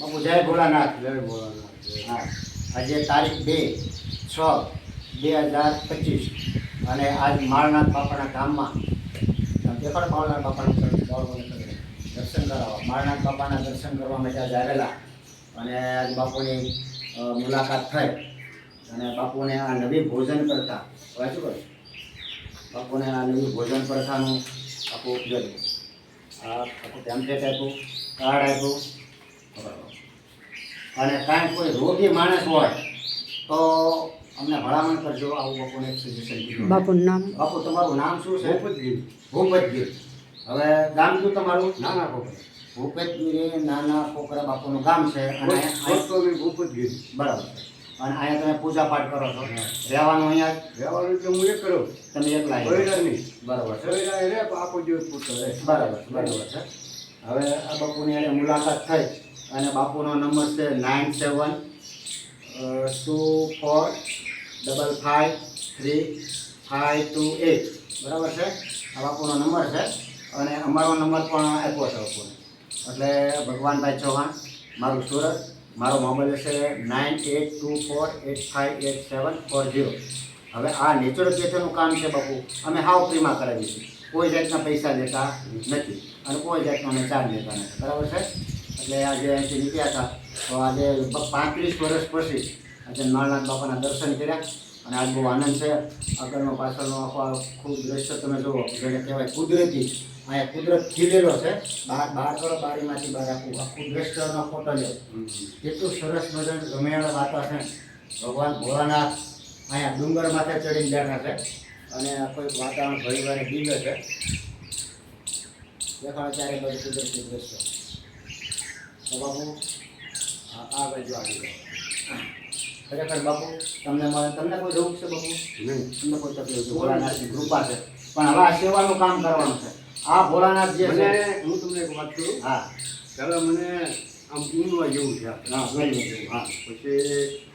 બાપુ જય ભોળાનાથ. જય ભોળાનાથ. હા. આજે તારીખ બે છ બે હજાર પચીસ. અને આજ માળનાથ બાપાના ગામમાં દેખાડ માળનાથ બાપાના દર્શન કરાવવા માળનાથ બાપાના દર્શન કરવા માટે આજે આવેલા. અને આજ બાપુની મુલાકાત થઈ. અને બાપુને આ નવી ભોજન કરતા વાંચું કરો બાપુને આ નવી ભોજન પ્રથાનું આખું આ આખું ટેમ્પલેટ આપ્યું કાર્ડ આપ્યું. અને કાંઈ કોઈ રોગી માણસ હોય તો અમને ભલામણ કરજો. આવું બાપુને એક સજેશન બાપુનું નામ? બાપુ તમારું નામ શું છે? ભૂપતગીર. ભૂપતગીર. હવે ગામ શું તમારું? નાના કોકરા. ભૂપતગીરી નાના કોકરા બાપુનું ગામ છે અને ભૂપતગીર. બરાબર. અને અહીંયા તમે પૂજા પાઠ કરો છો. રહેવાનું અહીંયા જ? રહેવાનું તો હું એક કરું. તમે એકલા બરાબર છે. એ આખો દિવસ પૂરતો રે. બરાબર બરાબર છે. હવે આ બાપુની એને મુલાકાત થઈ. અને બાપુનો નંબર છે nine seven two four double five three five two eight. બરાબર છે? આ બાપુનો નંબર છે અને અમારો નંબર પણ આપ્યો છે બાપુને. એટલે ભગવાનભાઈ ચૌહાણ, મારું સુરત, મારો મોબાઈલ છે nine eight two four eight five eight seven four zero. હવે આ નેચરોપેથીનું કામ છે બાપુ. અમે હાવ ફ્રીમાં કરાવીએ છીએ. કોઈ જાતના પૈસા લેતા નથી અને કોઈ જાતનો અમે ચાર્જ લેતા નથી. બરાબર છે? એટલે આજે અહીંથી નીકળ્યા હતા. તો આજે લગભગ પાંત્રીસ વર્ષ પછી આજે નળનાથ બાપાના દર્શન કર્યા. અને આજ બહુ આનંદ છે. આગળનો પાછળનો આખો ખૂબ દ્રશ્ય તમે જુઓ, જેને કહેવાય કુદરતી. અહીંયા કુદરત ખીલેલો છે. બહાર બહાર કરો બારીમાંથી બહાર આખું આખું દ્રશ્યનો ફોટો લે. કેટલું સરસ મજાનું રમણીય વાતાવરણ ભગવાન ભોળાનાથ અહીંયા ડુંગર માથે ચડીને બેઠા છે. અને એક વાતાવરણ ભરીવારે દિવ્ય છે. દેખાડો ત્યારે બધું કુદરતી દ્રશ્ય. બાપુ આ બાજુ આવી જાઓ ખરેખર બાપુ તમને મળે તમને કોઈ રોગ છે બાપુ? નહીં. તમને કોઈ તકલીફ ભોળાનાથની કૃપા છે. પણ હવે આ સેવાનું કામ કરવાનું છે. આ ભોળાનાથ જે છે હું તમને એક વાત કરું? હા. પહેલા મને આમ ઊંઘવા જેવું છે. હા ગયું ગયું હા. પછી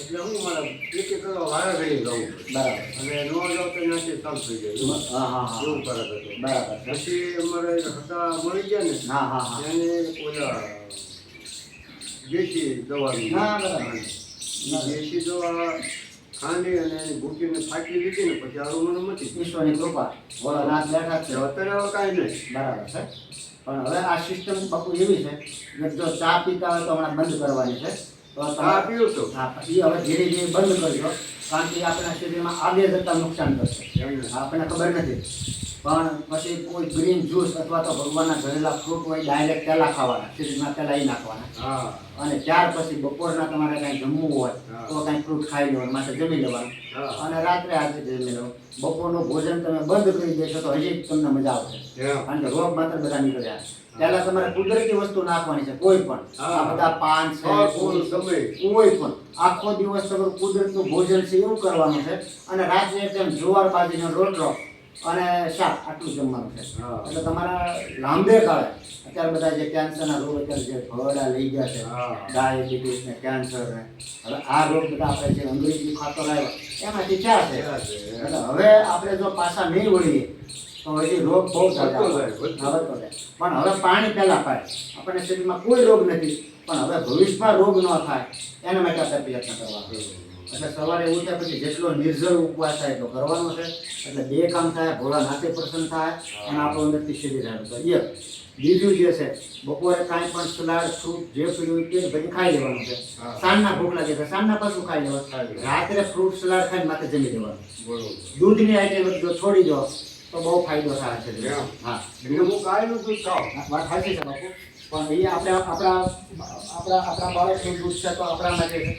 એટલે હું મારા એક એક વારે રહી ઘડી ગાઉં બરાબર. અને ન જાઉં તો ત્યાંથી ચાલુ થઈ જાય. હા હા હા. એવું કરે બરાબર પછી અમારે હતા મળી ગયા ને. હા હા હા. એને ઓલા દેશી દવાની ના બરાબર. દેશી દવા ખાંડી અને એની ભૂકીને ફાટી લીધી ને પછી આરું મને મટી. ઈશ્વરની કૃપા. ભોળાનાથ બેઠા છે. અત્યારે હવે કાંઈ નહીં. બરાબર છે. પણ હવે આ સિસ્ટમ બાપુ એવી છે કે જો ચા પીતા હોય તો હમણાં બંધ કરવાની છે. તો ચા પીવું તો હા એ હવે ધીરે ધીરે બંધ કરજો. કારણ કે આપણા શરીરમાં આગળ જતાં નુકસાન કરશે. આપણને ખબર નથી. પણ પછી કોઈ ગ્રીન જ્યુસ અથવા તો ભગવાનના ઘરેલા ફ્રૂટ હોય ડાયરેક્ટ પહેલાં ખાવાના ફ્રીજમાં પહેલાં નાખવાના. અને ત્યાર પછી બપોરના તમારે કાંઈ જમવું હોય તો કાંઈ ફ્રૂટ ખાઈ લેવાનું માટે જમી લેવાનું. અને રાત્રે આજે જમી લેવાનું બપોરનું ભોજન તમે બંધ કરી દેશો તો હજી તમને મજા આવશે. કારણ કે રોગ માત્ર બધા નીકળ્યા પહેલા તમારે કુદરતી વસ્તુ નાખવાની છે કોઈ પણ. આ બધા પાન છે ફળ, ફૂલ, કોઈ પણ આખો દિવસ તમારું કુદરતનું ભોજન છે એવું કરવાનું છે અને રાત્રે તેમ જુવાર બાજરીનો રોટલો અને શાક આટલું જમવાનું છે. એટલે તમારા લાંબે કાળે અત્યારે બધા જે કેન્સરના રોગ અત્યારે જે ભવડા લઈ ગયા છે. ડાયાબિટીસ ને કેન્સર ને હવે આ રોગ બધા આપણે જે અંગ્રેજી ખાતો લાવ્યો એમાંથી ક્યાં છે ક્યાં છે? એટલે હવે આપણે જો પાછા નહીં વળીએ તો હજી રોગ બહુ થતા. પણ હવે પાણી પહેલાં પાય. આપણને શરીરમાં કોઈ રોગ નથી. પણ હવે ભવિષ્યમાં રોગ ન થાય. એના માટે આપણે પ્રયત્ન કરવા. એટલે સવારે ઉઠ્યા પછી જેટલો નિર્જળ ઉપવાસ થાય એટલો કરવાનો છે. એટલે બે કામ થાય ભોળા નાતે પ્રસન્ન થાય અને આપણું અંદરથી શરીર આવે એક બીજું જે છે બપોરે કાંઈ પણ સલાડ ફ્રૂટ જે પીડ્યું તે પછી ખાઈ લેવાનું છે. સાંજના ભૂખ લાગે છે સાંજના પાછું ખાઈ લેવાનું. રાત્રે ફ્રૂટ સલાડ ખાઈને માથે જમી દેવાનું દૂધની આઈટમ જો છોડી દો તો બહુ ફાયદો થાય છે. હા. હું ગાયનું દૂધ ખાઉં. વાત સાચી છે બાપુ. પણ એ આપણે આપણા આપણા આપણા બાળકનું દૂધ છે તો આપણા માટે છે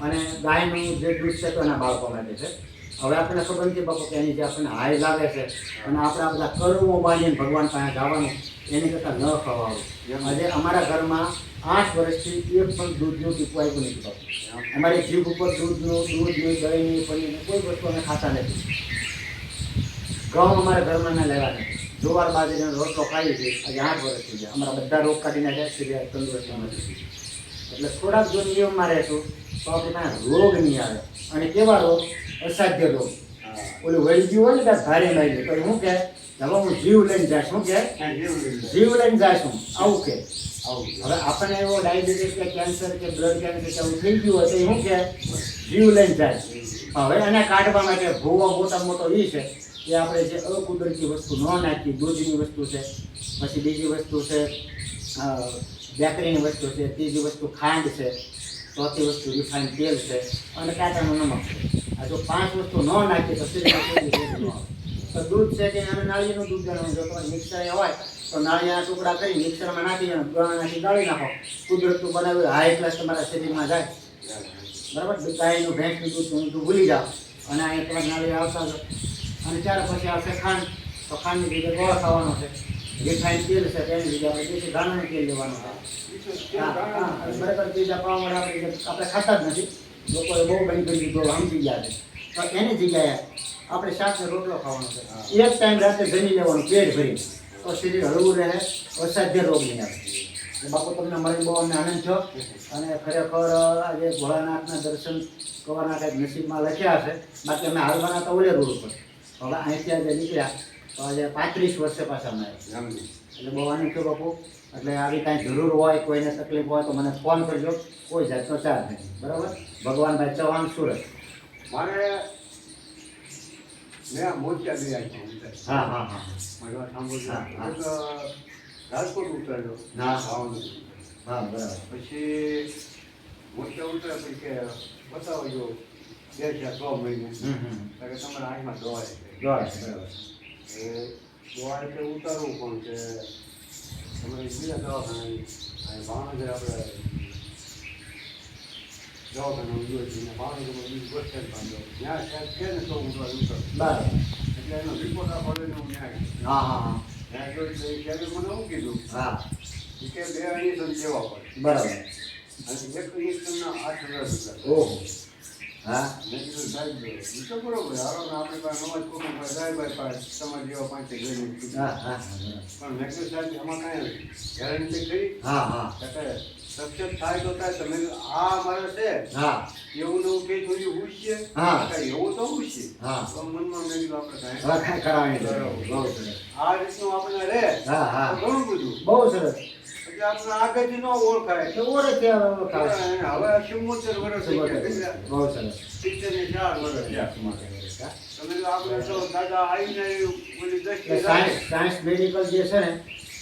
અને ગાયનું જે દૂધ છે તો એના બાળકો માટે છે. હવે આપણને ખબર નથી બાપુ કે એની જે આપણને હાય લાગે છે અને આપણે બધા કર્મો બાંધીને ભગવાન પાસે જવાનું એની કરતાં ન ખવાવું. આજે અમારા ઘરમાં આઠ વર્ષથી એક પણ દૂધનું ટીપવાયું નથી બાપુ. અમારી જીભ ઉપર દૂધનું દૂધનું દહીંનું પનીરનું કોઈ વસ્તુ અમે ખાતા નથી. ઘઉં અમારા ઘરમાં મેં લેવા નથી જુવાર બાજરીનો રોટલો ખાઈ છે આજે આઠ વર્ષ થઈ ગયા. અમારા બધા રોગ કાઢી નાખ્યા છે એટલે થોડાક જો નિયમમાં રહેશું, તો આપણે રોગ નહીં આવે. અને કેવા રોગ? અસાધ્ય રોગ. ઓલું વૈદ્ય હોય ને ત્યાં ભારે લાગી તો શું કે હવે હું જીવ લઈને જાય શું કે જેવું લઈને જાય છું આવું કે. હવે આપણને એવો ડાયાબિટીસ કે કેન્સર કે બ્લડ કેન્સર કે આવું થઈ ગયું એ શું કે જીવ લઈને જાય હવે એને કાઢવા માટે ભૂવો મોટા મોટો એ છે. કે આપણે જે અકુદરતી વસ્તુ ન નાખી, દૂધની વસ્તુ છે, પછી બીજી વસ્તુ છે બેકરીની વસ્તુ છે, ત્રીજી વસ્તુ ખાંડ છે, ચોથી વસ્તુ રિફાઇન તેલ છે, અને કાચાનો નમક છે. આ જો પાંચ વસ્તુ ન નાખીએ તો શરીરમાં તો દૂધ છે કે અમે નાળિયેરનું દૂધ ગણવું જો તમારે મિક્સર હોય, તો નાળિયાના ટુકડા કરી મિક્સરમાં નાખી ગળા નાખી ગાળી નાખો. કુદરતનું બનાવ્યું, હાઈ ક્લાસ તમારા શરીરમાં જાય. બરાબર? ગાયનું ભેંસનું દૂધ, હું ભૂલી જાઓ અને અહીંયા તમારે નાળિયા આવતા અને ત્યાર પછી આવશે ખાંડ. તો ખાંડની જગ્યાએ ગોળ ખાવાનો છે. રિફાઇન તેલ છે તેની જગ્યાએ આપણે દેશી ધાણાનું તેલ લેવાનું છે. ખરેખર બીજા પાવડર આપણે આપણે ખાતા જ નથી. લોકોએ બહુ બની બની ગોળ સમજી ગયા છે. તો એની જગ્યાએ આપણે શાકને રોટલો ખાવાનો છે. એક ટાઈમ રાતે જમી લેવાનું પેટ ભરી તો શરીર હળવું રહે અસાધ્ય રોગ નહીં આવે. બાપુ તમને મળી બહુ અમને આનંદ છો અને ખરેખર આજે ભોળાનાથના દર્શન કરવાના કંઈક નસીબમાં લખ્યા હશે. બાકી અમે હાલવાના તો ઓલે રોડ ઉપર. હવે અહીંથી આજે નીકળ્યા તો આજે પાંત્રીસ વર્ષે પાછા આવ્યા. એટલે બહુ આનંદ થયો બાપુ. એટલે આવી કાંઈ જરૂર હોય કોઈને તકલીફ હોય તો મને ફોન કરજો. કોઈ જાતનો ચાર્જ નહીં. બરાબર? ભગવાનભાઈ ચૌહાણ સુરત. મારે મેં મોતિયા બે હા હા હા. મારી વાત. એક, રાજકોટ ઉતર્યો. ના. હા બરાબર. પછી મોતિયા ઉતર્યા પછી કે બતાવો જો બે છે છ મહિને કે તમારા આંખમાં દોવાય છે બરાબર એ દોવાય એટલે ઉતારવું પણ છે તમારે બીજા દવાખાના ભાવનગર આપણે દવાખાના ઉદ્યોગ છે ને ભાવનગરમાં બીજું બસ સ્ટેન્ડ બાંધો ત્યાં સાહેબ છે ને તો ઉતર ઉતર બરાબર એટલે એનો રિપોર્ટ આપવાનો હું ત્યાં ગયો. હા હા હા ત્યાં ગયો એટલે સાહેબે મને શું કીધું હા કે બે ઇન્જેક્શન દેવા પડે બરાબર અને એક ઇન્જેક્શનના આઠ હજાર રૂપિયા ઓહો હા? મેં કીધું સાહેબ એ તો બરોબર હાલો ને આપણે પાસે જાય ભાઈ પાસે તમારે જેવા પાંચ ગઈ હા હા હા. પણ મેં કીધું સાહેબ એમાં કાંઈ ગેરંટી ખરી? હા હા. સક્સેસ થાય તો થાય તમે આ મારે છે. હા. એવું ને એવું કંઈ થોડી ઉછીએ હા. એવું તો હા. તો મનમાં મેં કીધું આપણે કાંઈ આ રીતનું આપણે રે હા હા. ઘણું બધું. બહુ સરસ. આગળથી ન ઓળખાય ઓળખે ખાસ. હવે ચુમ્મોતેર વર્ષ બહુ સરસ સિત્તેર ને ચાર વર્ષ તમે તો આપણે તો દાદા આવીને સાયન્સ સાયન્સ મેડિકલ જે છે ને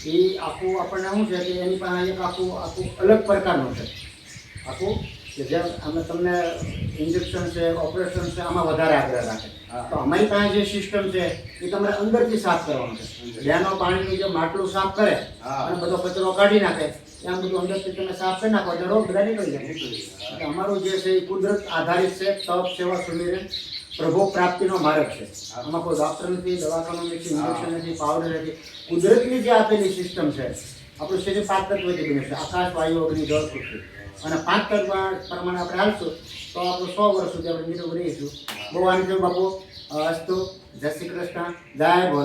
એ આખું આપણને શું છે કે એની પાસે એક આખું આખું અલગ પ્રકારનું છે આખું કે જેમ અમે તમને ઇન્જેક્શન છે ઓપરેશન છે આમાં વધારે આગ્રહ રાખે. તો અમારી પાસે જે સિસ્ટમ છે એ તમારે અંદરથી સાફ કરવાનું છે. બેનો પાણીનું જે માટલું સાફ કરે અને બધો કચરો કાઢી નાખે એમ બધું અંદરથી તમે સાફ કરી નાખો એટલે રોગ બધા નીકળી જાય. અમારું જે છે એ કુદરત આધારિત છે તપ સેવા સુમીરે પ્રભુ પ્રાપ્તિનો માર્ગ છે. આમાં કોઈ ડૉક્ટર નથી દવાખાનું નથી ઇન્જેક્શન નથી પાવડર નથી. કુદરતની જે આપેલી સિસ્ટમ છે આપણું શરીર પાંચ તત્વથી બને છે. આકાશ વાયુ અગ્નિ જળ પૃથ્વી. અને પાંચ તત્વ પ્રમાણે આપણે હાલશું. તો આપણે સો વર્ષ સુધી આપણે નિરોગ રહીશું. બહુ આનંદ બાપુ. અસ્તુ. જય શ્રી કૃષ્ણ. જય ભોલે.